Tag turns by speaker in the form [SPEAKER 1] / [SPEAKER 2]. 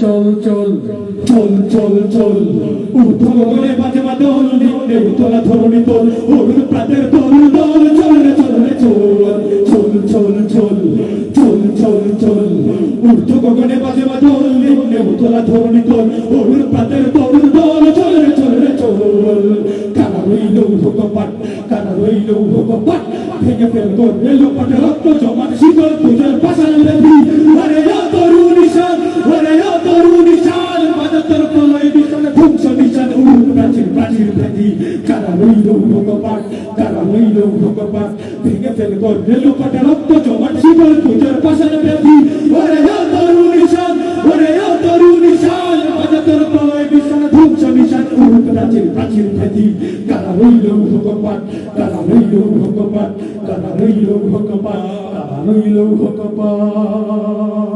[SPEAKER 1] চল চল
[SPEAKER 2] চল চল চল। ঊর্ধ্ব গগনে বাজে বাদল নিম্নে উতলা ধরণী তোল অরুণ প্রাতের তোল দল, চল রে চল রে, চল। চল চল চল চল চল ঊর্ধ্ব গগনে বাজে বাদল নিম্নে উতলা ধরণী তোল অরুণ প্রাতের তোল দল, চল রে চল রে, চল। কারা রইল ভোগপাট কারা রইল ভোগপাট ভেঙে ফেল তোর রেলো পাটে রক্ত, জমাট শীতল তুজের পাশাল কারা রইল ভোগপাট কারা রইল ভোগপাট ভেঙে ফেল তোর রেলো পাটে রক্ত জমাট শীতল তুজের পাশাল রেধি আরে ও তরুণ নিশান আরে ও তরুণ নিশান বাজাতর প্রলয় নিশানে ধ্বংস নিশান উড় প্রাচীর প্রাচীর ভেদি। কারা রইল ভোগপাট কারা রইল ভোগপাট কারা রইল ভোগপাট কারা রইল ভোগপাট